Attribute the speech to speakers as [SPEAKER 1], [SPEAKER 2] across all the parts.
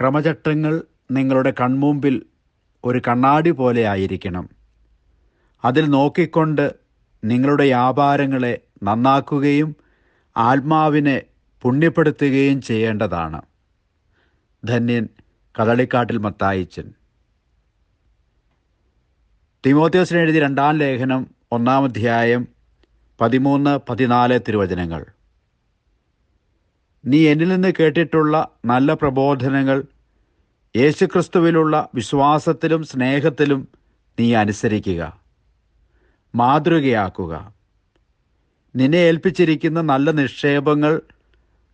[SPEAKER 1] ക്രമചട്ടങ്ങൾ നിങ്ങളുടെ കൺമുമ്പിൽ ഒരു കണ്ണാടി പോലെ ആയിരിക്കണം. അതിൽ നോക്കിക്കൊണ്ട് നിങ്ങളുടെ വ്യാപാരങ്ങളെ നന്നാക്കുകയും ആത്മാവിനെ പുണ്യപ്പെടുത്തുകയും ചെയ്യേണ്ടതാണ്. ധന്യൻ കദളിക്കാട്ടിൽ മത്തായിച്ചൻ. തിമോത്യോസിന് എഴുതി രണ്ടാം ലേഖനം ഒന്നാം അധ്യായം പതിമൂന്ന് പതിനാല് തിരുവചനങ്ങൾ. നീ എന്നിൽ നിന്ന് കേട്ടിട്ടുള്ള നല്ല പ്രബോധനങ്ങൾ യേശുക്രിസ്തുവിലുള്ള വിശ്വാസത്തിലും സ്നേഹത്തിലും നീ അനുസരിക്കുക മാതൃകയാക്കുക. നിന്നെ ഏൽപ്പിച്ചിരിക്കുന്ന നല്ല നിക്ഷേപങ്ങൾ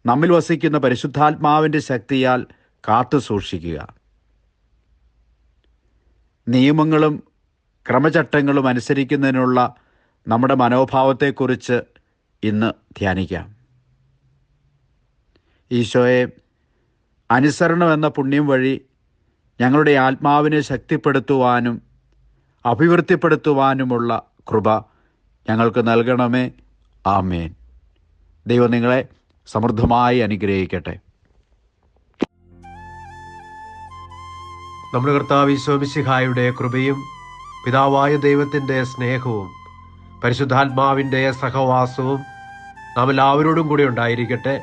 [SPEAKER 1] നമ്മിൽ വസിക്കുന്ന പരിശുദ്ധാത്മാവിന്റെ ശക്തിയാൽ കാത്തു സൂക്ഷിക്കുക. നിയമങ്ങളും ക്രമചട്ടങ്ങളും അനുസരിക്കുന്നതിനുള്ള നമ്മുടെ മനോഭാവത്തെക്കുറിച്ച് ഇന്ന് ധ്യാനിക്കാം. ഈശോയെ അനുസരണം എന്ന പുണ്യം വഴി ഞങ്ങളുടെ ആത്മാവിനെ ശക്തിപ്പെടുത്തുവാനും അഭിവൃദ്ധിപ്പെടുത്തുവാനുമുള്ള കൃപ ഞങ്ങൾക്ക് നൽകണമേ. ആമേൻ. ദൈവം നിങ്ങളെ സമൃദ്ധമായി അനുഗ്രഹിക്കട്ടെ.
[SPEAKER 2] നമ്മുടെ കർത്താവ് ഈശോമിശിഹായുടെ കൃപയും പിതാവായ ദൈവത്തിന്റെ സ്നേഹവും പരിശുദ്ധാത്മാവിന്റെ സഹവാസവും നാം എല്ലാവരോടും കൂടി ഉണ്ടായിരിക്കട്ടെ.